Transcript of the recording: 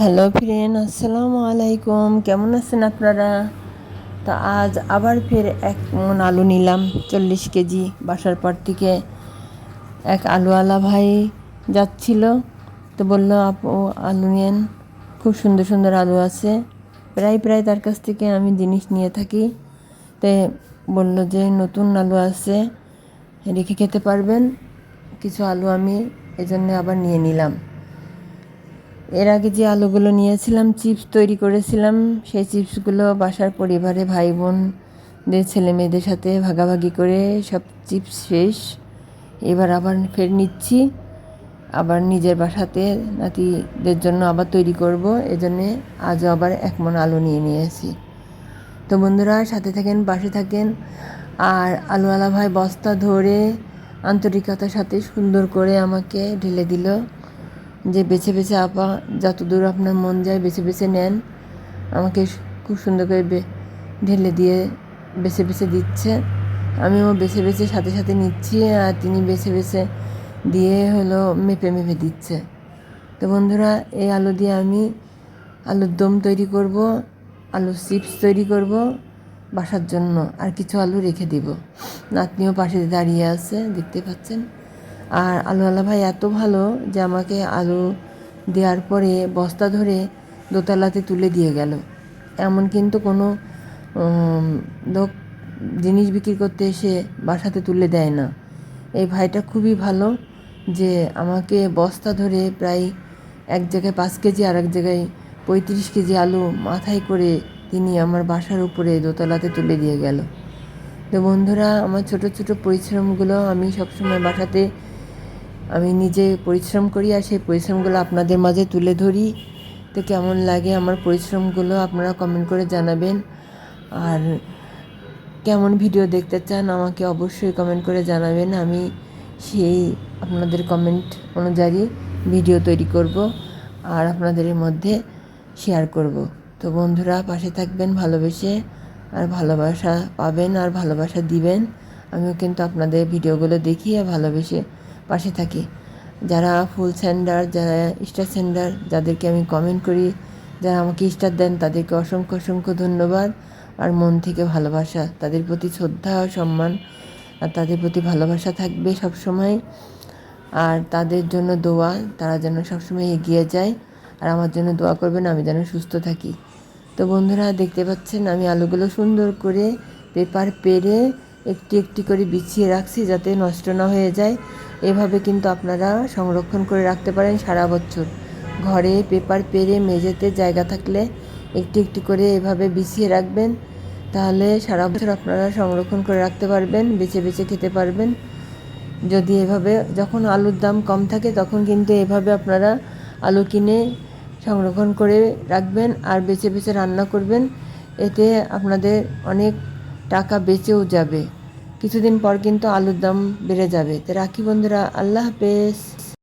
Hello friend, আসসালামু আলাইকুম। কেমন আছেন আপনারা? তো আজ আবার ফের এক মন আলু নিলাম, চল্লিশ কেজি বাসার পর থেকে। এক আলুওয়ালা ভাই যাচ্ছিল, তো বলল, আপু, আলু নেন। খুব সুন্দর সুন্দর আলু আছে। প্রায় প্রায় তার কাছ থেকে আমি জিনিস নিয়ে থাকি। তো বলল যে, নতুন আলু আছে, রেখে খেতে পারবেন। কিছু আলু আমি এজন্য আবার নিয়ে নিলাম। এর আগে যে আলুগুলো নিয়েছিলাম চিপস তৈরি করেছিলাম, সেই চিপসগুলো বাসার পরিবারে ভাই বোনদের ছেলে মেয়েদের সাথে ভাগাভাগি করে সব চিপস শেষ। এবার আবার ফের নিচ্ছি। আবার নিজের বাসাতে নাতিদের জন্য আবার তৈরি করব। এজন্যে আজও আবার এক মন আলু নিয়ে নিয়েছি। তো বন্ধুরা, সাথে থাকেন, পাশে থাকেন। আর আলুওয়ালা ভাই বস্তা ধরে আন্তরিকতার সাথে সুন্দর করে আমাকে ঢেলে দিল। যে বেছে বেছে আপা যতদূর আপনার মন যায় বেছে বেছে নেন। আমাকে খুব সুন্দর করে ঢেলে দিয়ে বেছে বেছে দিচ্ছে। আমিও বেছে বেছে সাথে সাথে নিচ্ছি আর তিনি বেছে বেছে দিয়ে হলো মেপে মেপে দিচ্ছে। তো বন্ধুরা, এই আলু দিয়ে আমি আলুর দম তৈরি করব আলু চিপস তৈরি করব, বাসার জন্য আর কিছু আলু রেখে দিব। নাতনিও পাশে দাঁড়িয়ে আছে, দেখতে পাচ্ছেন? আর আলুওয়ালা ভাই এত ভালো যে আমাকে আলু দেওয়ার পরে বস্তা ধরে দোতলাতে তুলে দিয়ে গেল। এমন কিন্তু কোনো লোক জিনিস বিক্রি করতে এসে বাসাতে তুলে দেয় না। এই ভাইটা খুবই ভালো যে আমাকে বস্তা ধরে প্রায় এক জায়গায় পাঁচ কেজি আর এক জায়গায় পঁয়ত্রিশ কেজি আলু মাথায় করে তিনি আমার বাসার উপরে দোতলাতে তুলে দিয়ে গেল। তো বন্ধুরা, আমার ছোট ছোট পরিশ্রমগুলো আমি সবসময় বাসাতে আমি নিজে পরিশ্রম করি আর সেই পরিশ্রমগুলো আপনাদের মাঝে তুলে ধরি। তো কেমন লাগে আমার পরিশ্রমগুলো আপনারা কমেন্ট করে জানাবেন। আর কেমন ভিডিও দেখতে চান আমাকে অবশ্যই কমেন্ট করে জানাবেন। আমি সেই আপনাদের কমেন্ট অনুযায়ী ভিডিও তৈরি করব আর আপনাদের মধ্যে শেয়ার করব। তো বন্ধুরা, পাশে থাকবেন, ভালোবেসে আর ভালোবাসা পাবেন আর ভালোবাসা দিবেন। আমিও কিন্তু আপনাদের ভিডিওগুলো দেখি আর ভালোবেসে পাশে থাকি। যারা ফুল সেন্ডার যারা স্টার সেন্ডার যাদেরকে আমি কমেন্ট করি, যারা আমাকে স্টার দেন, তাদেরকে অসংখ্য অসংখ্য ধন্যবাদ। আর মন থেকে ভালোবাসা, তাদের প্রতি শ্রদ্ধা, সম্মান, আর তাদের প্রতি ভালোবাসা থাকবে সবসময়। আর তাদের জন্য দোয়া, তারা যেন সবসময় এগিয়ে যায়। আর আমার জন্য দোয়া করবেন, আমি যেন সুস্থ থাকি। তো বন্ধুরা, দেখতে পাচ্ছেন, আমি আলুগুলো সুন্দর করে পেপার পেরে একটি একটি করে বিছিয়ে রাখছি যাতে নষ্ট না হয়ে যায়। এভাবে কিন্তু আপনারা সংরক্ষণ করে রাখতে পারেন সারা বছর। ঘরে পেপার পেরে মেঝেতে জায়গা থাকলে একটি একটি করে এভাবে বিছিয়ে রাখবেন। তাহলে সারা বছর আপনারা সংরক্ষণ করে রাখতে পারবেন, বেছে বেছে খেতে পারবেন। যদি এভাবে যখন আলুর দাম কম থাকে তখন কিন্তু এভাবে আপনারা আলু কিনে সংরক্ষণ করে রাখবেন আর বেছে বেছে রান্না করবেন। এতে আপনাদের অনেক টাকা বেঁচেও যাবে। কিছুদিন পর কিন্তু আলুর দাম বেড়ে যাবে। তো রাখি বন্ধুরা আল্লাহ হাফেজ।